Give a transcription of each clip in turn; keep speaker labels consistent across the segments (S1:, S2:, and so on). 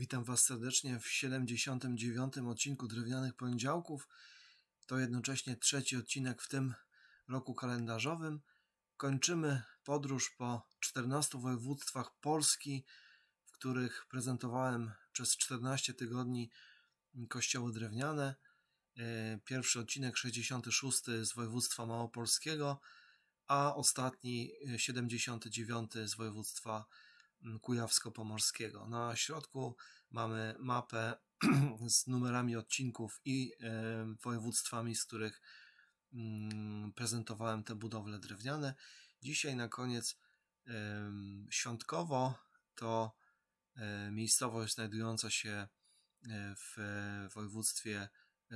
S1: Witam Was serdecznie w 79. odcinku Drewnianych Poniedziałków. To jednocześnie trzeci odcinek w tym roku kalendarzowym. Kończymy podróż po 14 województwach Polski, w których prezentowałem przez 14 tygodni kościoły drewniane. E, pierwszy odcinek 66 z województwa małopolskiego, a ostatni 79 z województwa kujawsko-pomorskiego. Na środku mamy mapę z numerami odcinków i e, województwami, z których mm, prezentowałem te budowle drewniane. Dzisiaj na koniec świątkowo to e, miejscowość znajdująca się e, w województwie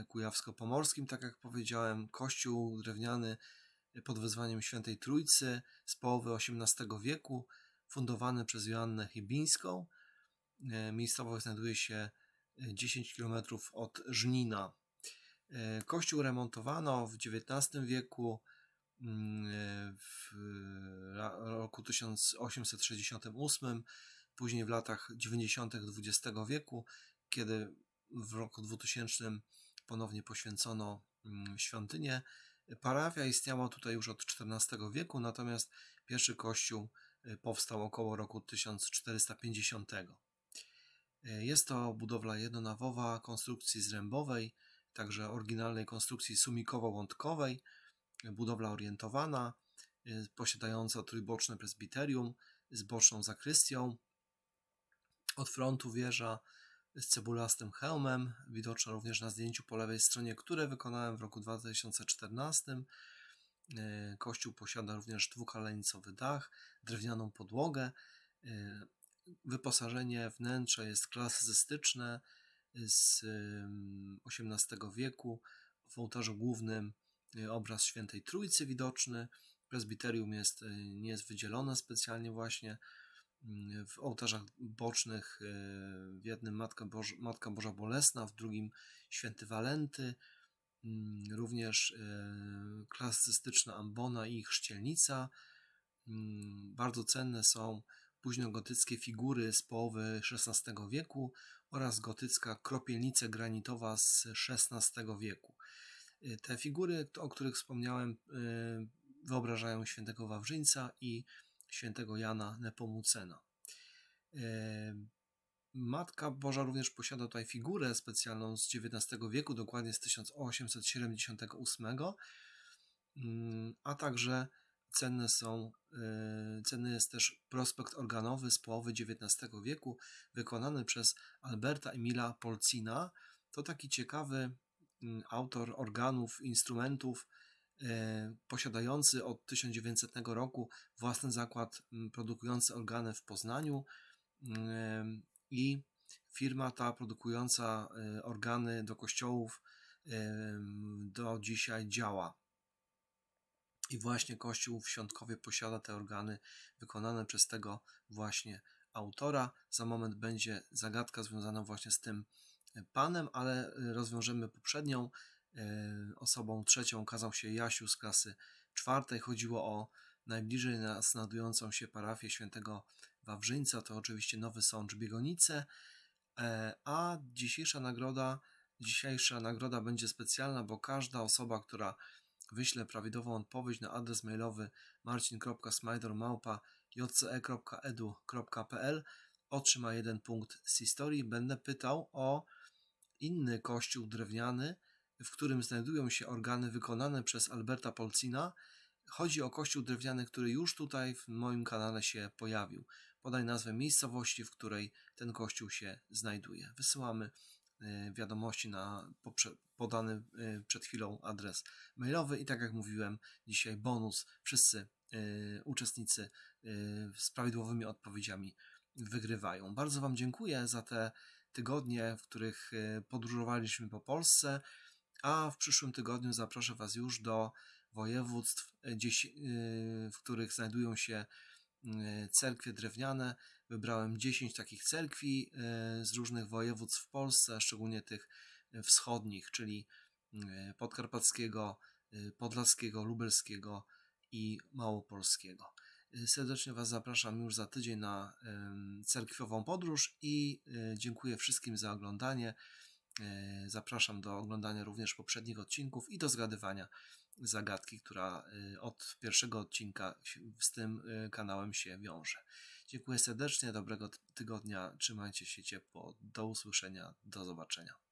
S1: kujawsko-pomorskim, tak jak powiedziałem, kościół drewniany pod wezwaniem Świętej Trójcy z połowy XVIII wieku, fundowany przez Joannę Chybińską. E, miejscowość znajduje się 10 e, km od Żnina. E, kościół remontowano w XIX wieku, mm, w roku 1868, później w latach 90. XX wieku, kiedy w roku 2000 ponownie poświęcono mm, świątynię. Parafia istniała tutaj już od XIV wieku, natomiast pierwszy kościół powstał około roku 1450. Y, jest to budowla jednonawowa konstrukcji zrębowej, także oryginalnej konstrukcji sumikowo-łątkowej, budowla orientowana, y, posiadająca trójboczne prezbiterium z boczną zakrystią. Od frontu wieża z cebulastym hełmem, widoczna również na zdjęciu po lewej stronie, które wykonałem w roku 2014. E, kościół posiada również dwukalenicowy dach, drewnianą podłogę. E, wyposażenie wnętrza jest klasycystyczne z XVIII wieku. W ołtarzu głównym e, obraz świętej Trójcy widoczny. Prezbiterium jest, nie jest wydzielone specjalnie właśnie. Mm, w ołtarzach bocznych w jednym Matka Boża, Matka Boża Bolesna, w drugim Święty Walenty, również e, klasystyczna ambona i chrzcielnica. Mm, bardzo cenne są późnogotyckie figury z połowy XVI wieku oraz gotycka kropielnica granitowa z XVI wieku. E, te figury, o których wspomniałem, e, wyobrażają świętego Wawrzyńca i świętego Jana Nepomucena. Matka Boża również posiada tutaj figurę specjalną z XIX wieku, dokładnie z 1878, mm, a także cenne są, y, cenny jest też prospekt organowy z połowy XIX wieku, wykonany przez Alberta Emila Polcina. To taki ciekawy mm, autor organów, instrumentów, y, posiadający od 1900 roku własny zakład mm, produkujący organy w Poznaniu y, i firma ta produkująca e, organy do kościołów e, do dzisiaj działa. I właśnie Kościół w Świątkowie posiada te organy wykonane przez tego właśnie autora. Za moment będzie zagadka związana właśnie z tym panem, ale e, rozwiążemy poprzednią. Osobą trzecią okazał się Jasiu z klasy czwartej. Chodziło o najbliżej nas znajdującą się parafię świętego Wawrzyńca, to oczywiście Nowy Sącz Biegonice, e, a dzisiejsza nagroda, dzisiejsza nagroda będzie specjalna, bo każda osoba, która wyśle prawidłową odpowiedź na adres mailowy marcin.smajdor.jce.edu.pl otrzyma jeden punkt z historii. Będę pytał o inny kościół drewniany, w którym znajdują się organy wykonane przez Alberta Polcina, Chodzi o kościół drewniany, który już tutaj w moim kanale się pojawił. Podaj nazwę miejscowości, w której ten kościół się znajduje. Wysyłamy e, wiadomości na podany e, przed chwilą adres mailowy i tak jak mówiłem, dzisiaj bonus. Wszyscy e, uczestnicy z prawidłowymi odpowiedziami wygrywają. Bardzo Wam dziękuję za te tygodnie, w których podróżowaliśmy po Polsce, a w przyszłym tygodniu zaproszę Was już do województw, w których znajdują się cerkwie drewniane. Wybrałem 10 takich cerkwi z różnych województw w Polsce, a szczególnie tych wschodnich, czyli podkarpackiego, podlaskiego, lubelskiego i małopolskiego. Serdecznie Was zapraszam już za tydzień na cerkwiową podróż i dziękuję wszystkim za oglądanie. Zapraszam do oglądania również poprzednich odcinków i do zgadywania zagadki, która y, od pierwszego odcinka z tym y, kanałem się wiąże. Dziękuję serdecznie, dobrego tygodnia, trzymajcie się ciepło, do usłyszenia, do zobaczenia.